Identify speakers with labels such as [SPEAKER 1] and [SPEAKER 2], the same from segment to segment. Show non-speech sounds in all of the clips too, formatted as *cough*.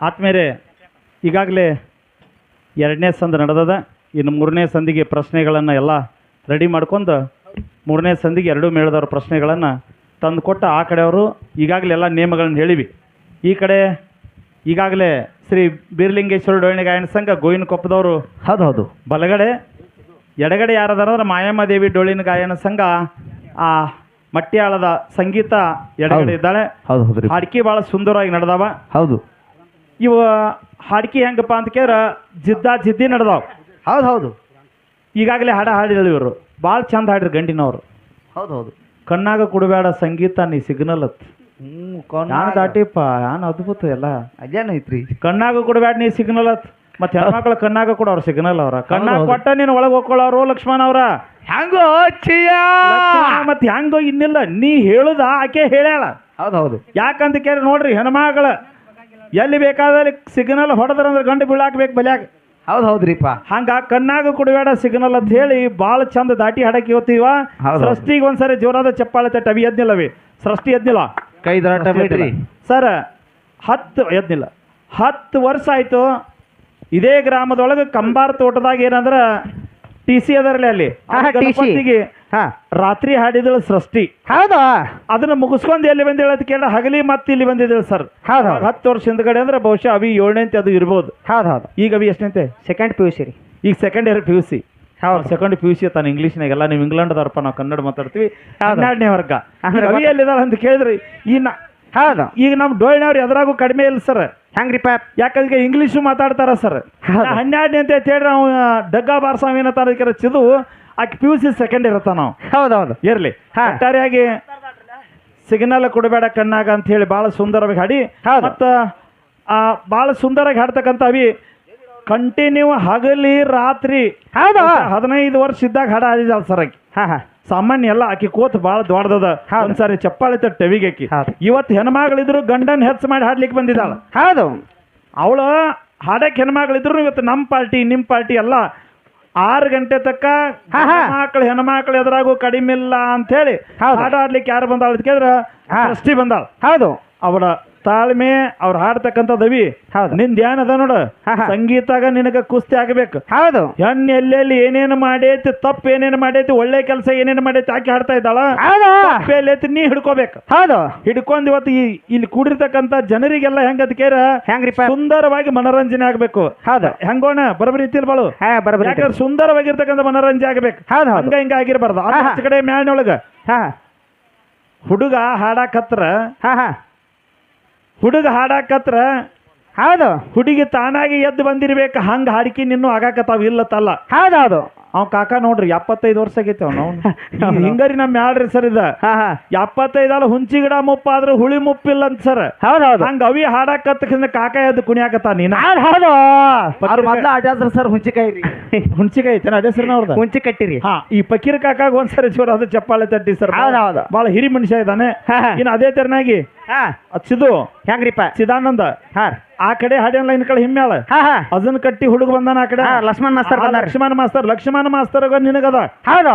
[SPEAKER 1] ಆತ್ಮೇರೆ ಈಗಾಗಲೇ ಎರಡನೇ ಸಂದ ನಡೆದದ. ಇನ್ನು ಮೂರನೇ ಸಂದಿಗೆ ಪ್ರಶ್ನೆಗಳನ್ನು ಎಲ್ಲ ರೆಡಿ ಮಾಡ್ಕೊಂಡು ಮೂರನೇ ಸಂದಿಗೆ ಎರಡೂ ಮೇಳದವ್ರ ಪ್ರಶ್ನೆಗಳನ್ನು ತಂದುಕೊಟ್ಟು ಆ ಕಡೆಯವರು ಈಗಾಗಲೇ ಎಲ್ಲ ನಿಯಮಗಳನ್ನು ಹೇಳಿವಿ. ಈ ಕಡೆ ಈಗಾಗಲೇ ಶ್ರೀ ಬೀರ್ಲಿಂಗೇಶ್ವರ ಡೋಣಿ ಗಾಯನ ಸಂಘ ಗೋವಿನ ಕೊಪ್ಪದವರು
[SPEAKER 2] ಹೌದು ಹೌದು.
[SPEAKER 1] ಬಲಗಡೆ ಎಡಗಡೆ ಯಾರದಾರ ಅಂದ್ರೆ ಮಾಯಮ್ಮ ದೇವಿ ಡೊಳ್ಳಿನ ಗಾಯನ ಸಂಘ ಆ ಮಟ್ಟಿಯಾಳದ ಸಂಗೀತ ಎಡಗಡೆ. ಇದ್ದಾಳೆ.
[SPEAKER 2] ಹೌದು ಹೌದು
[SPEAKER 1] ಹಾಡ್ಕಿ ಭಾಳ ಸುಂದರವಾಗಿ ನಡೆದವ.
[SPEAKER 2] ಹೌದು.
[SPEAKER 1] ಇವ ಹಾಡ್ಕಿ ಹೆಂಗಪ್ಪ ಅಂತ ಕೇಳಿದ್ರೆ ಜಿದ್ದ ಜಿದ್ದಿ ನಡೆದಾವ್.
[SPEAKER 2] ಹೌದು ಹೌದು.
[SPEAKER 1] ಈಗಾಗಲೇ ಹಾಡ ಹಾಡಿದಳು ಇವರು. ಭಾಳ ಚಂದ ಹಾಡಿದ್ರು ಗಂಡಿನವರು.
[SPEAKER 2] ಹೌದು ಹೌದು.
[SPEAKER 1] ಕಣ್ಣಾಗ ಕೊಡಬೇಡ ಸಂಗೀತ ನೀ ಸಿಗ್ನಲ್ ಅತ್. ನಾನು ದಾಟಿಪ್ಪ ನಾನು ಅದ್ಭುತ ಎಲ್ಲ.
[SPEAKER 2] ಅಜ್ಜಾನ ಐತ್ರಿ?
[SPEAKER 1] ಕಣ್ಣಾಗ ಕೊಡಬೇಡ ನೀ ಸಿಗ್ನಲ್ ಅತ್. ಮತ್ತೆ ಹೆಣ್ಮಕ್ಳು ಕಣ್ಣಾಗ ಕೊಡೋರು ಸಿಗ್ನಲ್ ಅವ್ರ. ಕಣ್ಣಾಗ. ಕೊಟ್ಟ ನೀನು ಒಳಗೆ ಹೋಗ್ಕೊಳ್ಳೋರು ಲಕ್ಷ್ಮಣ ಅವ್ರ.
[SPEAKER 2] ಹೆಂಗೋ
[SPEAKER 1] ಮತ್ತೆ ಹೆಂಗೋ ಇನ್ನಿಲ್ಲ. ನೀ ಹೇಳುದ ಆಕೆ ಹೇಳ್ಯಾಳ.
[SPEAKER 2] ಹೌದು ಹೌದು.
[SPEAKER 1] ಯಾಕಂತ ಕೇಳಿ ನೋಡ್ರಿ ಹೆಣ್ಮಗಳ ಎಲ್ಲಿ ಬೇಕಾದಲ್ಲಿ ಸಿಗ್ನಲ್ ಹೊಡೆದ್ರಂದ್ರೆ ಗಂಡು ಬೀಳಾಕ್ಬೇಕು ಬಲ್ಯಾಗ
[SPEAKER 2] ಹೌದು ಹೌದ್ರಿಪ್ಪ.
[SPEAKER 1] ಹಂಗ ಕಣ್ಣಾಗ ಕುಡಿಬೇಡ ಸಿಗ್ನಲ್ ಅಂತ ಹೇಳಿ ಭಾಳ ಚಂದ ದಾಟಿ ಹಾಡಕ್ಕೆ ಇವತ್ತೀವ
[SPEAKER 2] ಹೌದು.
[SPEAKER 1] ಸೃಷ್ಟಿಗೆ ಒಂದ್ಸರಿ ಜೋರಾದ ಚಪ್ಪಾಳೆ ತಟ್ಟ ಅವಿ. ಎದ್ನಿಲ್ಲವಿ ಸೃಷ್ಟಿ ಎದ್ನಿಲ್ಲ.
[SPEAKER 2] ಕೈ ದಾಟ
[SPEAKER 1] ಸರ್ ಹತ್ತು ಎದ್ನಿಲ್ಲ. ಹತ್ತು ವರ್ಷ ಆಯ್ತು. ಇದೇ ಗ್ರಾಮದೊಳಗೆ ಕಂಬಾರ್ ತೋಟದಾಗ ಏನಂದ್ರ ಟಿ ಸಿ ಅದರಲ್ಲಿ ಅಲ್ಲಿ. ಗಣಪತಿಗೆ
[SPEAKER 2] ಹಾ.
[SPEAKER 1] ರಾತ್ರಿ ಹಾಡಿದಳು ಸೃಷ್ಟಿ.
[SPEAKER 2] ಹೌದಾ?
[SPEAKER 1] ಅದನ್ನ ಮುಗಿಸ್ಕೊಂಡು ಎಲ್ಲಿ ಬಂದಿಳ ಅಂತ ಕೇಳ ಹಗಲಿ ಮತ್ತೆ ಇಲ್ಲಿ ಬಂದಿದ್ದಳು ಸರ್.
[SPEAKER 2] ಹೌದು
[SPEAKER 1] ಹತ್ತು ವರ್ಷ ಹಿಂದ್ಗಡೆ ಅಂದ್ರೆ ಬಹುಶಃ ಅವಿ ಏಳನೇಂತೆ ಅದು ಇರ್ಬೋದು.
[SPEAKER 2] ಹೌದು ಹೌದು.
[SPEAKER 1] ಈಗ ಅವಿ ಎಷ್ಟಂತೆ
[SPEAKER 2] ಸೆಕೆಂಡ್ ಪಿ ಯು ಸಿ ರೀ.
[SPEAKER 1] ಈಗ second year P U C
[SPEAKER 2] ಹೌದು.
[SPEAKER 1] ಸೆಕೆಂಡ್ ಪಿ ಯು ಸಿ ತಾನು ಇಂಗ್ಲೀಷ್ನಾಗೆಲ್ಲ. ನೀವು ಇಂಗ್ಲೆಂಡ್ದವ್ರಪ್ಪ ನಾವು ಕನ್ನಡ ಮಾತಾಡ್ತೀವಿ. ಹನ್ನೆರಡನೇ ವರ್ಗ. ಅವಿ ಎಲ್ಲಿದಾಳ ಅಂತ ಕೇಳಿದ್ರಿ ಈ ನ-
[SPEAKER 2] ಹೌದು.
[SPEAKER 1] ಈಗ ನಮ್ಮ ಡೋಳಿನವ್ರು ಎದ್ರಾಗೂ ಕಡಿಮೆ ಇಲ್ಲ ಸರ್.
[SPEAKER 2] ಹೆಂಗ್ರಿಪ್ಪ
[SPEAKER 1] ಯಾಕಂದ್ರೆ ಇಂಗ್ಲೀಷು ಮಾತಾಡ್ತಾರ ಸರ್. ಹನ್ನೆರಡನೇ ಅಂತ ಹೇಳಿ ನಾವು ಡಗ್ಗಾ ಬಾರ್ಸಾವ್ ಏನಂತಾರ ಅದಕ್ಕೆ ಚಿದು ಆಕೆ ಪಿ ಯು ಸಿ ಸೆಕೆಂಡ್ ಇರತ್ತ ನಾವು?
[SPEAKER 2] ಹೌದು ಹೌದು
[SPEAKER 1] ಇರ್ಲಿ.
[SPEAKER 2] ಹಾ.
[SPEAKER 1] ಒಟ್ಟಾರೆಯಾಗಿ ಸಿಗ್ನಲ್ ಕೊಡಬೇಡ ಕಣ್ಣಾಗ ಅಂತ ಹೇಳಿ ಭಾಳ ಸುಂದರವಾಗಿ ಹಾಡಿ.
[SPEAKER 2] ಹೌದು.
[SPEAKER 1] ಆ ಭಾಳ ಸುಂದರವಾಗಿ ಹಾಡ್ತಕ್ಕಂಥ ಅವಿ ಕಂಟಿನ್ಯೂ ಹಗಲಿ ರಾತ್ರಿ
[SPEAKER 2] ಹೌದು?
[SPEAKER 1] ಹದಿನೈದು ವರ್ಷ ಇದ್ದಾಗ ಹಾಡ ಹಾಡಿದಾಳ ಸರ್ ಆಕಿ.
[SPEAKER 2] ಹಾ ಹಾ.
[SPEAKER 1] ಸಾಮಾನ್ಯ ಎಲ್ಲ ಆಕಿ ಕೋತ್ ಭಾಳ ದೊಡ್ಡದ
[SPEAKER 2] ಹೌದು.
[SPEAKER 1] ಒಂದ್ಸಾರಿ ಚಪ್ಪಾಳೆ ತಟ್ಟ ಟೆವಿಗೆ ಆಕಿ.
[SPEAKER 2] ಹೌದು.
[SPEAKER 1] ಇವತ್ತು ಹೆಣ್ಮಗಳಿದ್ರು ಗಂಡನ್ ಹೆಚ್ಚು ಮಾಡಿ ಹಾಡ್ಲಿಕ್ಕೆ ಬಂದಿದ್ದಾಳ.
[SPEAKER 2] ಹೌದು.
[SPEAKER 1] ಅವಳು ಹಾಡಕ್ಕೆ ಹೆಣ್ಮಗಳಿದ್ರು ಇವತ್ತು ನಮ್ಮ ಪಾರ್ಟಿ ನಿಮ್ಮ ಪಾರ್ಟಿ ಎಲ್ಲ ಆರು ಗಂಟೆ ತಕ್ಕ. ಮಕ್ಕಳು ಹೆಣ್ಮಕ್ಳು ಎದುರಾಗೂ ಕಡಿಮೆ ಇಲ್ಲ ಅಂತ ಹೇಳಿ ಆಟ ಆಡ್ಲಿಕ್ಕೆ ಯಾರು ಬಂದಾಳ ಕೇಳಿದ್ರೆ ಬಂದಾಳ.
[SPEAKER 2] ಹೌದು.
[SPEAKER 1] ಅವಳ ತಾಳ್ಮೆ ಅವ್ರು ಹಾಡ್ತಕ್ಕಂಥದ್ದವಿ
[SPEAKER 2] ಹೌದು.
[SPEAKER 1] ನಿಂದ ಏನದ ನೋಡು.
[SPEAKER 2] ಹಾ, ಹಾ.
[SPEAKER 1] ಸಂಗೀತಾಗ ನಿನಗ ಕುಸ್ತಿ ಆಗಬೇಕು.
[SPEAKER 2] ಹೌದು.
[SPEAKER 1] ಹೆಣ್ಣು ಎಲ್ಲೆಲ್ಲಿ ಏನೇನು ಮಾಡೈತಿ ತಪ್ಪು ಏನೇನು ಮಾಡೈತಿ ಒಳ್ಳೆ ಕೆಲಸ ಏನೇನು ಮಾಡೈತಿ ಆಕೆ ಹಾಡ್ತಾ ಇದ್ದಾಳ?
[SPEAKER 2] ಹೌದು.
[SPEAKER 1] ತಪ್ಪು ಎಲ್ಲೈತಿ ನೀ ಹಿಡ್ಕೋಬೇಕು.
[SPEAKER 2] ಹೌದು.
[SPEAKER 1] ಹಿಡ್ಕೊಂಡ್ ಇವತ್ತು ಈ ಇಲ್ಲಿ ಕೂಡಿರ್ತಕ್ಕಂಥ ಜನರಿಗೆಲ್ಲ ಹೆಂಗ ಕೇರ?
[SPEAKER 2] ಹೆಂಗ್ರಿಪ್ಪ?
[SPEAKER 1] ಸುಂದರವಾಗಿ ಮನೋರಂಜನೆ ಆಗ್ಬೇಕು.
[SPEAKER 2] ಹೌದು.
[SPEAKER 1] ಹೆಂಗೋಣ? ಬರಬರಿ ಇತ್ತಿಲ್ ಬಾಳು
[SPEAKER 2] ಹಾ ಬರಬರಿ
[SPEAKER 1] ಯಾಕಂದ್ರೆ ಸುಂದರವಾಗಿರ್ತಕ್ಕಂಥ ಮನೋರಂಜನೆ ಆಗ್ಬೇಕು.
[SPEAKER 2] ಹೌದು ಹೌದು.
[SPEAKER 1] ಹಂಗ ಹಿಂಗ ಆಗಿರ್ಬಾರ್ದು.
[SPEAKER 2] ಹಾ, ಹಾ.
[SPEAKER 1] ಆಚೆ ಕಡೆ ಮ್ಯಾಣ್
[SPEAKER 2] ಹಾ.
[SPEAKER 1] ಹುಡುಗ ಹಾಡಾಕತ್ರ
[SPEAKER 2] ಹಾ ಹಾ.
[SPEAKER 1] ಹುಡುಗ ಹಾಡಾಕತ್ರ
[SPEAKER 2] ಹೌದು.
[SPEAKER 1] ಹುಡುಗಿ ತಾನಾಗಿ ಎದ್ದು ಬಂದಿರ್ಬೇಕು ಹಂಗೆ ಹಾಡಿಕೆ ನಿನ್ನೂ ಆಗಾಕತ್ತಾವ ಇಲ್ಲತ್ತಲ್ಲ.
[SPEAKER 2] ಹೌದೌದು. ಹೌದು
[SPEAKER 1] ಅವ್ ಕಾಕ ನೋಡ್ರಿ ಎಪ್ಪತ್ತೈದು ವರ್ಷ ಆಗೈತೆ ಅವ್ನು ಹಿಂಗರಿ ನಮ್ಮ ಯಾಡ್ರಿ ಸರ್ ಇದ.
[SPEAKER 2] ಹಾ ಹಾ.
[SPEAKER 1] ಎಪ್ಪತ್ತೈದಲ್ಲ ಹುಂಚಿ ಗಿಡ ಮುಪ್ಪ ಆದ್ರೆ ಹುಳಿ ಮುಪ್ಪಿಲ್ಲ ಅಂತ ಸರ್.
[SPEAKER 2] ಹೌದು ಹೌದು.
[SPEAKER 1] ಹಂಗ ಅವಿ ಹಾಡಾಕತ್ತ ಕಾಕ ಎದ್ದು ಕುಣಿಯಾಕತ್ತ ನೀನ?
[SPEAKER 2] ಹೌದು ಹೌದು.
[SPEAKER 1] ಅವ್ರ ಮೊದ್ಲ
[SPEAKER 2] ಆಟಾದ್ರ ಸರ್ ಹುಂಚಿಕಾಯಿ ರೀ. *laughs*
[SPEAKER 1] ಹುಣ್ಸಿಕಾಯಿ ಐತೇನ ಅದೇ ಸರ್ ನೋಡ್ದ
[SPEAKER 2] ಹುಂಚಿ ಕಟ್ಟಿರಿ.
[SPEAKER 1] ಹಾ ಈ ಪಕೀರ್ ಕಾಕಾಗ ಒಂದ್ಸರಿ ಜೋರ ಅದು ಚಪ್ಪಾಳೆ ತಟ್ಟಿ ಸರ್
[SPEAKER 2] ಹೌದು ಹೌದು.
[SPEAKER 1] ಬಹಳ ಹಿರಿ ಮನುಷ್ಯ ಇದ್ದಾನೆ
[SPEAKER 2] ಹಾ, ಹಾ.
[SPEAKER 1] ಇನ್ನು ಅದೇ ತೆರನಾಗಿ
[SPEAKER 2] ಹಾ.
[SPEAKER 1] ಸಿದು
[SPEAKER 2] ಹೆಂಗ್ರಿಪ್ಪ?
[SPEAKER 1] ಸಿದಾನಂದ
[SPEAKER 2] ಹಾ
[SPEAKER 1] ಆ ಕಡೆ ಹಾಡಿನ ಲೈನ್ ಕಡೆ ಹಿಮ್ಮ್ಯಾಳ
[SPEAKER 2] ಹಾ ಹಾ.
[SPEAKER 1] ಅದನ್ನ ಕಟ್ಟಿ ಹುಡುಗ ಬಂದಾನ ಆ ಕಡೆ.
[SPEAKER 2] ಲಕ್ಷ್ಮಣ ಲಕ್ಷ್ಮಣ್ ಮಾಸ್ತರ್
[SPEAKER 1] ಆ. ಲಕ್ಷ್ಮಣ ಮಾಸ್ತರ್ ಲಕ್ಷ್ಮಣ ಮಾಸ್ತರ್ ನಿನಗದ.
[SPEAKER 2] ಹೌದು.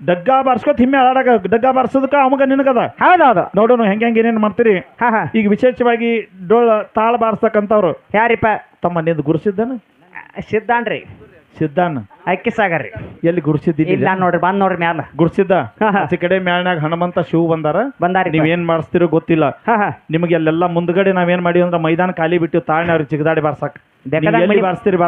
[SPEAKER 1] ಡಗ್ಗ ಬಾರ್ಸ್ಕೊತ್ ಹಿಮ್ಮೆ ಆಡಾಕ ಡಗ್ಗ ಬಾರ್ಸೋದಕ್ಕ ಅವಾಗ ನಿನಗದ.
[SPEAKER 2] ಹೌದು ಹೌದು.
[SPEAKER 1] ನೋಡೋಣ ಹೆಂಗ್ ಹೆಂಗ ಏನೇನು ಮಾಡ್ತೀರಿ?
[SPEAKER 2] ಹಾ ಹಾ.
[SPEAKER 1] ಈಗ ವಿಶೇಷವಾಗಿ ಡೋಳ ತಾಳ ಬಾರ್ಸ್ತಕ್ಕಂಥವ್ರು
[SPEAKER 2] ಯಾರಿಪ್ಪ?
[SPEAKER 1] ತಮ್ಮ ನಿಂದ ಗುರುಸಿದ್ದಾನ
[SPEAKER 2] ಸಿದ್ಧಾನ್ರಿ
[SPEAKER 1] ಸಿದ್ದಾನ
[SPEAKER 2] ಅಕ್ಕಿ ಸಾಗರ್
[SPEAKER 1] ಎಲ್ಲಿ ಗುರುಸಿದ್ದಿಲ್ಲ
[SPEAKER 2] ಇಲ್ಲ ನೋಡ್ರಿ ಬಂದ್ ನೋಡ್ರಿ ಮ್ಯಾಲ. ಗುಡ್ಸಿದ್ದ.
[SPEAKER 1] ಆಚೆ ಕಡೆ ಮ್ಯಾಲ್ನಾಗ ಹನುಮಂತ ಶಿವ ಬಂದಾರ.
[SPEAKER 2] ಬಂದಾರಿ
[SPEAKER 1] ನೀವೇನ್ ಮಾಡಿಸ್ತಿರೋ ಗೊತ್ತಿಲ್ಲ. ನಿಮ್ಗೆ ಅಲ್ಲೆಲ್ಲ ಮುಂದ್ಗಡೆ ನಾವೇನ್ ಮಾಡಿವಿ ಅಂದ್ರೆ ಮೈದಾನ ಖಾಲಿ ಬಿಟ್ಟು ತಾಳ್ನವ್ರಿ ಅವ್ರಿಗೆ ಚಿಗದಾಡಿ ಬಾರ್ಸಕ್.
[SPEAKER 2] ಬೇಕಾದಾಗ ಮನಿ-
[SPEAKER 1] ಬಾರಿಸ್ತೀರಿ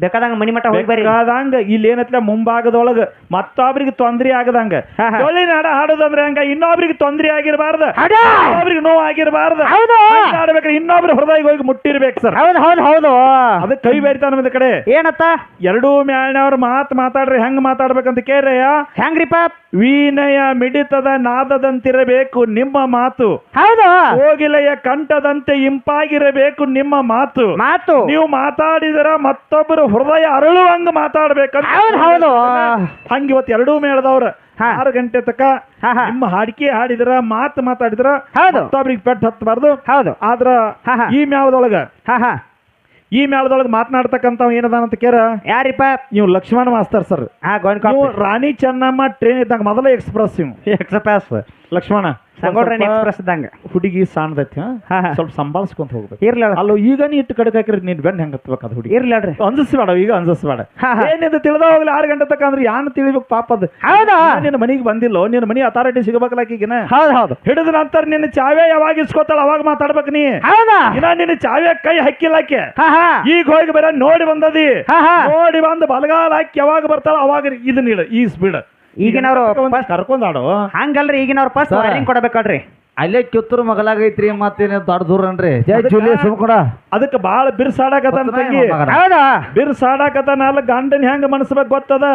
[SPEAKER 2] ಬೇಕಾದಂಗ ಮನಿ ಮಠ ಹೋಗಿ ಬರ್ರಿ.
[SPEAKER 1] ಬೇಕಾದಂಗ ಇಲ್ಲಿ ಏನತ್ಲ ಮುಂಭಾಗದೊಳಗ ಮತ್ತೊಬ್ರಿಗೆ ತೊಂದ್ರೆ ಆಗದಂಗ.
[SPEAKER 2] ಹಾ, ಹಾ.
[SPEAKER 1] ಡೊಳ್ಳಿನ ಹಾಡ ಹಾಡೋದಂದ್ರೆ ಹಂಗ ಇನ್ನೊಬ್ರಿಗೆ ತೊಂದ್ರೆ ಆಗಿರಬಾರ್ದು
[SPEAKER 2] ಹಾಡ!
[SPEAKER 1] ಇನ್ನೊಬ್ರಿಗೆ ನೋವು ಆಗಿರಬಾರ್ದು
[SPEAKER 2] ಹೌದು
[SPEAKER 1] ಆಡ್ಬೇಕಾದ್ರೆ ಇನ್ನೊಬ್ರು ಹೃದಯ ಹೋಗಿ ಮುಟ್ಟಿರ್ಬೇಕು ಸರ್.
[SPEAKER 2] ಹೌದು ಹೌದು ಹೌದು.
[SPEAKER 1] ಅದು ಕೈ ಬೇರಿತಾನ ನಮ್ದ ಕಡೆ.
[SPEAKER 2] ಏನತ್ತ?
[SPEAKER 1] ಎರಡೂ ಮ್ಯಾಳ್ನವ್ರ ಮಾತು ಮಾತಾಡ್ರಿ ಹೆಂಗ್ ಮಾತಾಡ್ಬೇಕಂತ ಕೇಳ್ರಯ್ಯ
[SPEAKER 2] ಹೆಂಗ್ರಿಪ್ಪ
[SPEAKER 1] ವಿನಯ ಮಿಡಿತದ ನಾದದಂತಿರಬೇಕು ನಿಮ್ಮ ಮಾತು.
[SPEAKER 2] ಹೌದು.
[SPEAKER 1] ಹೋಗಿಲಯ ಕಂಠದಂತೆ ಇಂಪಾಗಿರಬೇಕು ನಿಮ್ಮ ಮಾತು.
[SPEAKER 2] ಮಾತು.
[SPEAKER 1] ನೀವು ಮಾತಾಡಿದರ ಮತ್ತೊಬ್ಬರು ಹೃದಯ ಅರಳುವಂಗ ಮಾತಾಡ್ಬೇಕಂತ
[SPEAKER 2] ಹೌದು ಹೌದು.
[SPEAKER 1] ಹಂಗ ಇವತ್ತು ಎರಡೂ ಮೇಳದವ್ರ
[SPEAKER 2] ಹಾ.
[SPEAKER 1] ಆರು ಗಂಟೆ ತಕ
[SPEAKER 2] ಹಾ, ಹಾ.
[SPEAKER 1] ನಿಮ್ಮ ಹಾಡಿಕೆ ಹಾಡಿದ್ರ ಮಾತು ಮಾತಾಡಿದ್ರ
[SPEAKER 2] ಹೌದು.
[SPEAKER 1] ಮತ್ತೊಬ್ರಿಗೆ ಪೆಟ್ಟು ಹತ್ತಬಾರ್ದು
[SPEAKER 2] ಹೌದು.
[SPEAKER 1] ಆದ್ರ
[SPEAKER 2] ಹಾ, ಹಾ.
[SPEAKER 1] ಈ ಮೇಳದೊಳಗ
[SPEAKER 2] ಹಾ ಹಾ.
[SPEAKER 1] ಈ ಮೇಳದೊಳಗ ಮಾತನಾಡ್ತಕ್ಕಂತ ಏನದಾನ ಅಂತ ಕೇರ?
[SPEAKER 2] ಯಾರಿಪ್ಪ?
[SPEAKER 1] ನೀವು ಲಕ್ಷ್ಮಣ ಮಾಸ್ತರ್ ಸರ್.
[SPEAKER 2] ಹಾ
[SPEAKER 1] ನೀವು ರಾಣಿ ಚೆನ್ನಮ್ಮ ಟ್ರೈನ್ ಇದ್ದಾಗ ಮೊದಲ ಎಕ್ಸ್ಪ್ರೆಸ್ ನೀವು
[SPEAKER 2] ಎಕ್ಸ್ಪ್ರೆಸ್.
[SPEAKER 1] ಲಕ್ಷ್ಮಣ.
[SPEAKER 2] ಸಂಗೋಡ್ರ
[SPEAKER 1] ಸ್ವಲ್ಪ
[SPEAKER 2] ಎಕ್ಸ್ಪ್ರೆಸ್ ಇದ್ದಂಗ
[SPEAKER 1] ಹುಡುಗಿ ಹಾ. ಸ್ವಲ್ಪ ಸಂಭಾಳಿಸ್ಕೊಂತ ಹೋಗ್ಬೇಕು.
[SPEAKER 2] ಇರ್ಲಿ
[SPEAKER 1] ಅಲ್ಲ ಈಗ ನೀ ಇಟ್ಟು ಕಡೆ ಹಾಕಿರಿ ನೀನ್ ಬೆನ್ನ ಹೆಂಗ್ ಹತ್ಬೇಕು ಅದು ಹುಡುಗಿ?
[SPEAKER 2] ಇರ್ಲಿ ಅಲ್ರಿ
[SPEAKER 1] ಅಂಜಿಸ್ಬೇಡ ಈಗ ಅಂಜಸ್ಬೇಡ. ಏನಿದೆ ತಿಳಿದ ಹೋಗ್ಲಿ ಆರು ಗಂಟೆ ತಕ ಅಂದ್ರೆ ಯಾನ್ ತಿಳಿಬೇಕು ಪಾಪದ
[SPEAKER 2] ಹೌದಾ?
[SPEAKER 1] ನಿನ್ನ ಮನೆಗೆ ಬಂದಿಲ್ಲೋ ನಿನ್ನ ಮನಿ ಅಥಾರಿಟಿ ಸಿಗಬೇಕಲ್ಲ ಈಗಿನ?
[SPEAKER 2] ಹೌದು ಹೌದು.
[SPEAKER 1] ಹಿಡಿದ ನಂತರ ನಿನ್ನ ಚಾವೆ ಯಾವಾಗ ಇಸ್ಕೋತಾಳ ಅವಾಗ ಮಾತಾಡ್ಬೇಕು ನೀ.
[SPEAKER 2] ಹೌದಾ?
[SPEAKER 1] ಇನ್ನ ನಿನ್ನ ಚಾವೆ ಕೈ ಹಕ್ಕಿಲ್ಲಕ್ಕೆ ಈಗ ಹೋಗಿ ಬರ ನೋಡಿ ಬಂದದಿ. ನೋಡಿ ಬಂದು ಬಲಗಾಲ ಹಾಕಿ ಯಾವಾಗ ಬರ್ತಾಳ ಅವಾಗ ಇದನ್ನ ಇಡ ಈ ಸ್ಪೀಡ್
[SPEAKER 2] ಈಗಿನವ್ರು
[SPEAKER 1] ಕರ್ಕೊಂಡಾಡು
[SPEAKER 2] ಹಂಗಲ್ರಿ ಈಗಿನವ್ರು ಫಸ್ಟ್. ಕೊಡಬೇಕಲ್ರಿ ಕೊಡ್ಬೇಕಲ್ರಿ
[SPEAKER 3] ಅಲ್ಲೇ ಕಿತ್ತೂರು ಮಗಲಾಗೈತ್ರಿ ಮತ್ತೇನು ದೊಡ್ಡ ದೂರ ಅನ್ರಿ ಜೈ ಜೂಲಿ ಸುಮ್ಕುಡ
[SPEAKER 1] ಅದಕ್ಕೆ ಬಾಳ ಬಿರ್ಸಾಡಕತ್ತಾನ ತಂಗಿ.
[SPEAKER 2] ಹೌದಾ?
[SPEAKER 1] ಬಿರ್ಸಾಡಕತ್ತಾನ ಅಲ್ಲ ಗಂಡನ್ ಹೆಂಗ ಮನಸ್ಬೇಕು ಗೊತ್ತದ?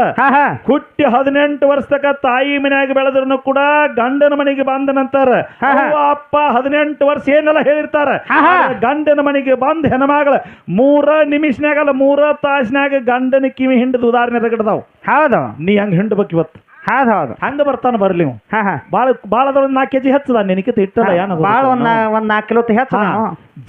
[SPEAKER 1] ಹುಟ್ಟಿ ಹದಿನೆಂಟು ವರ್ಷದಕ ತಾಯಿ ಮನ್ಯಾಗ ಬೆಳೆದ್ರು ಕೂಡ ಗಂಡನ ಮನೆಗೆ ಬಂದ ನಂತರ
[SPEAKER 2] ಹಾ, ಹಾ.
[SPEAKER 1] ಅವ್ವ ಅಪ್ಪ ಹದಿನೆಂಟು ವರ್ಷ ಏನೆಲ್ಲ ಹೇಳಿರ್ತಾರ? ಗಂಡನ ಮನೆಗೆ ಬಂದ್ ಹೆಣ್ಮಗಳ ಮೂರ ನಿಮಿಷನ್ಯಾಗಲ್ಲ ಮೂರ ತಾಸಿನಾಗ ಗಂಡನ ಕಿವಿ ಹಿಂಡದ ಉದಾಹರಣೆ ರಗಡ್ದಾವ್.
[SPEAKER 2] ಹೌದಾ.
[SPEAKER 1] ನೀ ಹೆಂಗ್ ಹಿಂಡ್ಬೇಕು ಇವತ್ತು?
[SPEAKER 2] ಹೌದು ಹೌದು
[SPEAKER 1] ಹಂಗ ಬರ್ತಾನ ಬರ್ಲಿ ಇವ.
[SPEAKER 2] ಹಾ ಹಾ
[SPEAKER 1] ಬಾಳ ಬಾಳ ಅದ್ರ ಒಂದ್ ನಾಲ್ಕು ಕೆಜಿ ಹೆಚ್ಚದ ನಿನಕಿತ ಇಟ್ಟದ ಏನ
[SPEAKER 2] ಬಾಳ ಒಂದ್ ಒಂದ್ ನಾಲ್ಕು ಕಿಲೋ ಹೆಚ್ಚ.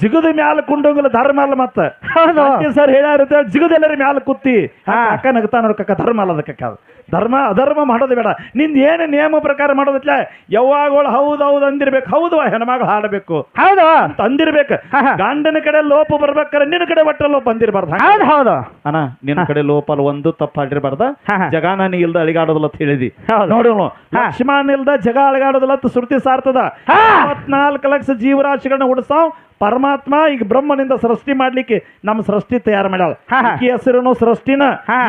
[SPEAKER 1] ಜಿಗದ ಮ್ಯಾಲ ಕುಂಡಂಗಿಲ್ಲ ಧರ್ಮ ಅಲ್ಲ ಮತ್ತ
[SPEAKER 2] ಹೌದು
[SPEAKER 1] ಸರ್ ಜಿಗದ ಜಿಗದೆಲ್ಲರ ಮ್ಯಾಲ ಕುತ್ತಿ
[SPEAKER 2] ಹಾ.
[SPEAKER 1] ಅಕ್ಕ ನಗತಾನ ಕಕ್ಕ ಧರ್ಮ ಅಲ್ಲದ ಕಕ್ಕ ಅದು. ಧರ್ಮ ಅಧರ್ಮ ಮಾಡೋದು ಬೇಡ. ನಿಂದು ಏನು ನಿಯಮ ಪ್ರಕಾರ ಮಾಡೋದಿಲ್ಲ ಯಾವಾಗಳು ಹೌದು ಹೌದು ಅಂದಿರ್ಬೇಕು. ಹೌದು ಹೆಣ್ಮಗಳು ಹಾಡಬೇಕು.
[SPEAKER 2] ಹೌದು.
[SPEAKER 1] ಅಂದಿರ್ಬೇಕು. ಗಂಡನ ಕಡೆ ಲೋಪ ಬರ್ಬೇಕಾರೆ ನಿನ್ನ ಕಡೆ ಒಟ್ಟ ಲೋಪ ಅಂದಿರಬಾರ್ದು.
[SPEAKER 2] ಹೌದು ಹೌದು.
[SPEAKER 1] ಅಣ್ಣ ನಿನ್ನ ಕಡೆ ಲೋಪ ಅಲ್ಲ ಒಂದು ತಪ್ಪ ಆಗಿರ್ಬಾರ್ದ
[SPEAKER 2] ಹಾ,
[SPEAKER 1] ನಾನು ಇಲ್ದ ಅಳಿಗಾಡೋದಿಲ್ಲ ಅಂತ ಹೇಳಿದಿ. ನೋಡು. ಲಕ್ಷ್ಮಣ ಇಲ್ದ ಜಗ ಅಳಿಗಾಡೋದಿಲ್ಲ ಅಂತ ಶ್ರುತಿ ಸಾರ್ತದ. ಇಪ್ಪತ್ನಾಲ್ಕು ಲಕ್ಷ ಜೀವರಾಶಿಗಳನ್ನ ಉಡ್ಸಾವ್ ಪರಮಾತ್ಮ ಈಗ ಬ್ರಹ್ಮನಿಂದ ಸೃಷ್ಟಿ ಮಾಡ್ಲಿಕ್ಕೆ ನಮ್ಮ ಸೃಷ್ಟಿ ತಯಾರು ಮಾಡ್ಯಾಳ. ಈ. ಹೆಸರುನು ಸೃಷ್ಟಿನ?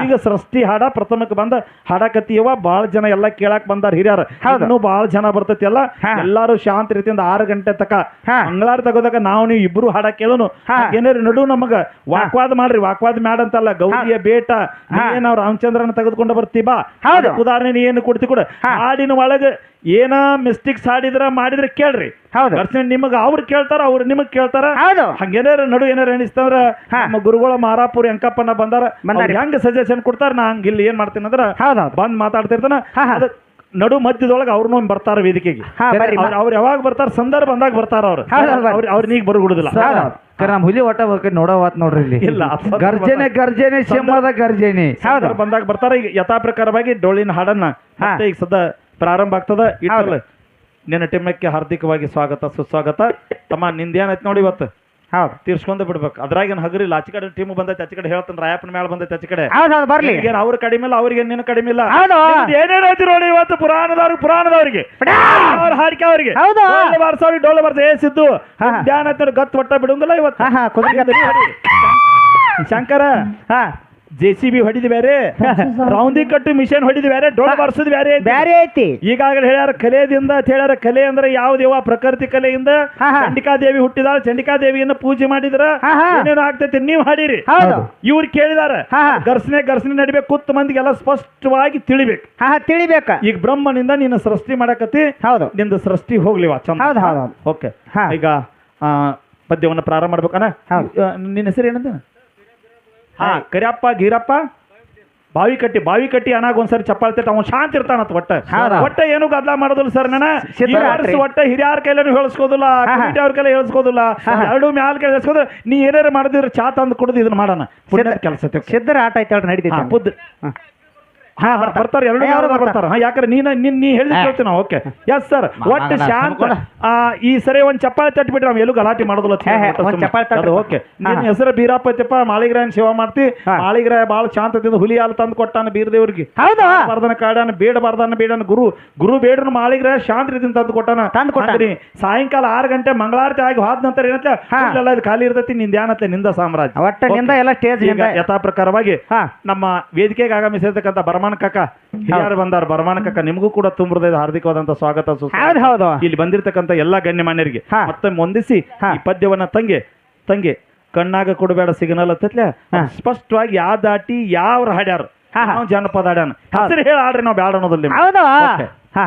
[SPEAKER 1] ಈಗ ಸೃಷ್ಟಿ ಹಾಡ ಪ್ರಥಮಕ್ಕೆ ಬಂದ ಹಾಡಕತ್ತೀಯವ ಬಾಳ ಜನ ಎಲ್ಲ ಕೇಳಕ್ ಬಂದಾರ ಹಿರಿಯಾರ. ಇನ್ನು ಬಾಳ ಜನ ಬರ್ತೈತಿ ಎಲ್ಲ ಎಲ್ಲಾರು ಶಾಂತ ರೀತಿಯಿಂದ ಆರು ಗಂಟೆ ತಕ. ಮಂಗಳಾರ ತಗೋದಾಗ ನಾವು ನೀವು ಇಬ್ರು ಹಾಡ ಕೇಳೋನು. ಏನಾರು ನಡು ನಮಗ ವಾಕ್ವಾದ ಮಾಡ್ರಿ ವಾಕ್ವಾದ ಮಾಡಂತಲ್ಲ ಅಂತಲ್ಲ. ಗೌರಿಯ ಬೇಟ
[SPEAKER 2] ಹಾ.
[SPEAKER 1] ನಾವು ರಾಮಚಂದ್ರನ ತೆಗೆದುಕೊಂಡು ಬರ್ತೀವಿ. ಉದಾಹರಣೆ ಏನು ಕೊಡ್ತಿ ಕೂಡ. ಹಾಡಿನ ಒಳಗೆ ಏನ ಮಿಸ್ಟೇಕ್ಸ್ ಆಡಿದ್ರ ಮಾಡಿದ್ರೆ ಕೇಳ್ರಿ.
[SPEAKER 2] ಹೌದು.
[SPEAKER 1] ನಿಮಗ ಅವ್ರು ಕೇಳ್ತಾರ ಅವ್ರು ನಿಮಗ್ ಕೇಳ್ತಾರ.
[SPEAKER 2] ಹೌದು.
[SPEAKER 1] ಹಂಗೇನಾರ ನಡು ಏನಾರ ಎಣಿಸ್ತಂದ್ರ. ನಮ್ಮ ಗುರುಗಳ ಮಾರಾಪುರ ಎಂಕಪ್ಪನ ಬಂದಾರ. ಹೆಂಗ್ ಸಜೆಷನ್ ಕೊಡ್ತಾರ ನಾ ಹಂಗ ಇಲ್ಲಿ ಏನ್ ಮಾಡ್ತೀನಿ ಅಂದ್ರ ಬಂದ್ ಮಾತಾಡ್ತಿರ್ತಾನ. ನಡು ಮಧ್ಯದೊಳಗೆ ಅವ್ರನ್ನೂ ಬರ್ತಾರ ವೇದಿಕೆಗೆ. ಅವ್ರ ಯಾವಾಗ ಬರ್ತಾರ ಸಂದರ್ಭ ಬಂದಾಗ ಬರ್ತಾರ ಅವ್ರು. ಅವ್ರ ಈಗ ಬರಗುಡುದಿಲ್ಲ.
[SPEAKER 3] ನಮ್ಮ ಹುಲಿ ಒಟ್ಟ ಬೇಕು ನೋಡೋವಾತ್ ನೋಡ್ರಿ ಇಲ್ಲಿ.
[SPEAKER 1] ಇಲ್ಲ,
[SPEAKER 3] ಗರ್ಜನೆ ಗರ್ಜನೆ ಸಿಂಹದ ಗರ್ಜನೆ.
[SPEAKER 1] ಬಂದಾಗ ಬರ್ತಾರ. ಈಗ ಯಥಾ ಪ್ರಕಾರವಾಗಿ ಡೊಳ್ಳಿನ ಹಾಡನ್ನ ಈಗ ಸದಾ ಪ್ರಾರಂಭ ಆಗ್ತದ? ಇಟ್ಟಲ್ಲ ನಿನ್ನ ಟೀಮಕ್ಕೆ ಹಾರ್ದಿಕವಾಗಿ ಸ್ವಾಗತ ಸುಸ್ವಾಗತ. ತಮ್ಮ ನಿಂದೇನೈತಿ ನೋಡಿ ಇವತ್ತು.
[SPEAKER 2] ಹೌದು.
[SPEAKER 1] ತೀರ್ಸ್ಕೊಂಡ್ ಬಿಡ್ಬೇಕು. ಅದ್ರಾಗೇನ್ ಹಗರಿಲ್ಲ ಆಚೆ ಕಡೆ ಟೀಮ್ ಬಂದೈತೆ ಆಚೆ ಕಡೆ ಹೇಳ್ತಾನೆ ರಾಯಪ್ಪನ ಮೇಲೆ ಬಂದೈತೆ ಆಚೆ ಕಡೆ.
[SPEAKER 2] ಹೌದು ಹೌದು ಬರ್ಲಿ.
[SPEAKER 1] ಏನು ಅವ್ರ ಕಡಿಮೆ ಇಲ್ಲ ಅವ್ರಿಗೆ ನಿನ್ನ ಕಡಿಮೆ ಇಲ್ಲ.
[SPEAKER 2] ಹೌದು.
[SPEAKER 1] ಏನೇನ್ ಐತಿ ನೋಡಿ ಇವತ್ತು? ಪುರಾಣದವ್ರಿಗೆ. ಪುರಾಣದವ್ರಿಗೆ ಅವ್ರ ಹಾಡಿಕೆ ಅವ್ರಿಗೆ.
[SPEAKER 2] ಹೌದು.
[SPEAKER 1] ಡೋಲು ಬಾರ್ಸವ್ರಿಗೆ ಡೋಲು ಬಾರ್ಸ. ಏ ಸಿದ್ದು. ಧ್ಯಾನ ಐತೆ ಗತ್ ಒಟ್ಟ ಬಿಡುವುದಿಲ್ಲ ಇವತ್ತು.
[SPEAKER 2] ಕುದುರೆ.
[SPEAKER 1] ಶಂಕರ
[SPEAKER 2] ಹಾ.
[SPEAKER 1] ಜೆ ಸಿ ಬಿ ಹೊಡಿದ್ ಬೇರೆ ರೌಂದಿ ಕಟ್ಟು ಮಿಷನ್ ಹೊಡಿದ್ ಬೇರೆ ಡೋಳ ಬರ್ಸದ್ ಬೇರೆ ಐತಿ.
[SPEAKER 2] ಬ್ಯಾರೆ ಐತಿ.
[SPEAKER 1] ಈಗಾಗಲೇ ಹೇಳ್ಯಾರ ಕಲೆದಿಂದ ಅಂತ ಹೇಳ್ಯಾರ. ಕಲೆ ಅಂದ್ರೆ ಯಾವ್ದೇವ ಪ್ರಕೃತಿ ಕಲೆಯಿಂದ.
[SPEAKER 2] ಹಾ, ಹಾ.
[SPEAKER 1] ಚಂಡಿಕಾ ದೇವಿ ಹುಟ್ಟಿದಾಳ. ಚಂಡಿಕಾ ದೇವಿಯನ್ನ ಪೂಜೆ ಮಾಡಿದ್ರ
[SPEAKER 2] ಹಾ, ಹಾ.
[SPEAKER 1] ಏನೇನು ಆಗ್ತೈತಿ ನೀವ್ ಹಾಡಿರಿ.
[SPEAKER 2] ಹೌದು.
[SPEAKER 1] ಇವ್ರು ಕೇಳಿದಾರ.
[SPEAKER 2] ಹಾ, ಹಾ.
[SPEAKER 1] ಘರ್ಷಣೆ ಘರ್ಷಣೆ ನಡಿಬೇಕು. ಕೂತ್ ಮಂದಿಗೆಲ್ಲ ಸ್ಪಷ್ಟವಾಗಿ ತಿಳಿಬೇಕು.
[SPEAKER 2] ಹಾ ಹಾ ತಿಳಿಬೇಕ.
[SPEAKER 1] ಈಗ ಬ್ರಹ್ಮನಿಂದ ನಿನ್ನ ಸೃಷ್ಟಿ ಮಾಡಕತ್ತಿ
[SPEAKER 2] ಹೌದು.
[SPEAKER 1] ನಿಂದ ಸೃಷ್ಟಿ ಹೋಗ್ಲಿವ ಚಂದ.
[SPEAKER 2] ಹೌದು, ಹೌದು, ಹೌದು.
[SPEAKER 1] ಓಕೆ.
[SPEAKER 2] ಹಾ.
[SPEAKER 1] ಈಗ ಆ, ಪದ್ಯವನ್ನ ಪ್ರಾರಂಭ ಮಾಡ್ಬೇಕಾನ?
[SPEAKER 2] ಹೌದು.
[SPEAKER 1] ಆ, ನಿನ್ನ ಹೆಸರು ಏನಂತ? ಹಾ ಕರಿಯಪ್ಪ ಗೀರಪ್ಪ ಬಾವಿ ಕಟ್ಟಿ ಬಾವಿ ಕಟ್ಟಿ ಅನಾಗ ಒಂದ್ಸರಿ ಚಪ್ಪಾಳ್ತಿ ಅವ್ನು ಶಾಂತ ಇರ್ತಾನತ್ ಒಟ್ಟ
[SPEAKER 2] ಹೌದಾ?
[SPEAKER 1] ಒಟ್ಟ ಏನು ಗದ್ಲ ಮಾಡೋದಿಲ್ಲ ಸರ್ ನನ್ನ
[SPEAKER 2] ಒಟ್ಟೆ
[SPEAKER 1] ಈ
[SPEAKER 2] ರಾತ್ರಿ.
[SPEAKER 1] ಒಟ್ಟ ಹಿರಿಯರ ಕೈಲೇನು ಹೇಳಿಸ್ಕೋದಿಲ್ಲ. ಕಮಿಟಿ ಅವ್ರ ಕೈಲಿ ಹೇಳಿಸ್ಕೋದಿಲ್ಲ. ಎರಡು ಮ್ಯಾಲ ಕೈ ಹೇಳಿಸ್ಕೋದ್ರ ನೀ ಏನಾರ ಮಾಡಿದ್ರೆ ಚಾ ತಂದು ಕುಡಿದು ಇದನ್ನ ಮಾಡೋಣ ಪುಣ್ಯದ ಕೆಲಸ
[SPEAKER 2] ಸಿದ್ಧರ ಆಟ ಐತೆ ಹೇಳ್ರಿ ನಡೀತೈತಿ
[SPEAKER 1] ಬುದ್ಧ
[SPEAKER 2] ಹಾ.
[SPEAKER 1] ಬರ್ತಾರೆ ಎರಡು
[SPEAKER 2] ಅವ್ರು
[SPEAKER 1] ಬರ್ತಾರ. ಯಾಕಂದ್ರೆ ನೀನ ನಿನ್ ನೀ ಹೇಳಿದ್ ಕೇಳ್ತೀನಿ ನಾವು. ಓಕೆ. ಎಸ್ ಸರ್ ಒಟ್ಟು ಶಾಂತ ಈ ಸರಿ ಒಂದ್ ಚಪ್ಪಾಳೆ ತಟ್ಬಿಟ್ರೆ ನಾವು ಎಲ್ಲೂ ಗಲಾಟೆ ಮಾಡೋದಿಲ್ಲ. ಓಕೆ. ನಿನ್ನ ಹೆಸರು ಬೀರಪ್ಪ ಐತಪ್ಪ ಮಾಳಿಗ್ರಾಯನ್ ಸೇವಾ ಮಾಡ್ತಿ. ಮಾಳಿಗ್ರಾಯ ಬಾಳ ಶಾಂತದಿಂದ ಹುಲಿ ಹಾಲು ತಂದು ಕೊಟ್ಟಾನ ಬೀರದೇವ್ರಿಗೆ. ಬಾರ್ದನ ಕಾಡಾನ ಬೇಡ ಬರ್ದಾನ ಬೇಡನ. ಗುರು ಗುರು ಬೇಡನ ಮಾಳಿಗ್ರಾಯ ಶಾಂತ ರೀತಿಯಿಂದ ತಂದು ಕೊಟ್ಟಾನ.
[SPEAKER 2] ತಂದು.
[SPEAKER 1] ಸಾಯಂಕಾಲ ಆರು ಗಂಟೆ ಮಂಗಳಾರತಿ ಆಗಿ ಹೋದ ನಂತರ ಏನಂತ. ಎಲ್ಲ ಇದು ಖಾಲಿ ಇರ್ತೈತಿ ನಿಂದ ಏನತ್ತೆ ನಿಂದ ಸಾಮ್ರಾಜ್ಯ.
[SPEAKER 2] ಒಟ್ಟ ನಿಂದ ಎಲ್ಲ ಸ್ಟೇಜ್
[SPEAKER 1] ಯಥಾ ಪ್ರಕಾರವಾಗಿ ನಮ್ಮ ವೇದಿಕೆಗೆ ಆಗಮಿಸಿರ್ತಕ್ಕಂಥ ಬರಮಾನ ಕಾಕ ಹಿರಿಯರು ಬಂದಾರ ಬರಮಾನ ಕಾಕ ನಿಮಗೂ ಕೂಡ ತುಂಬ ಹೃದಯದ ಹಾರ್ದಿಕವಾದಂತ ಸ್ವಾಗತ ಸುಸ್ವಾಗತ.
[SPEAKER 2] ಹೌದು ಹೌದು
[SPEAKER 1] ಇಲ್ಲಿ ಬಂದಿರತಕ್ಕಂತ ಎಲ್ಲಾ ಗಣ್ಯಮಾನ್ಯರಿಗೆ. ಮತ್ತೆ ಹೊಂದಿಸಿ ಈ ಪದ್ಯವನ್ನ ತಂಗೆ ತಂಗೆ ಕಣ್ಣಾಗ ಕೊಡಬೇಡ ಸಿಗ್ನಲ್ ಹತ್ತತ್ಲೆ ಸ್ಪಷ್ಟವಾಗಿ ಯಾ ದಾಟಿ ಯಾವ ಹಾಡ್ಯಾರ
[SPEAKER 2] ಜನಪದ ಹಾ.
[SPEAKER 1] ನಾವು ಜಾನಪದ ಹಾಡ್ಯಾನ. ಹೆಸರು ಹೇಳಿ ಆಡ್ರಿ ನಾವು ಬ್ಯಾಡ ಅನ್ನೋದಿಲ್ಲ.
[SPEAKER 2] ಹೌದು. ಹಾ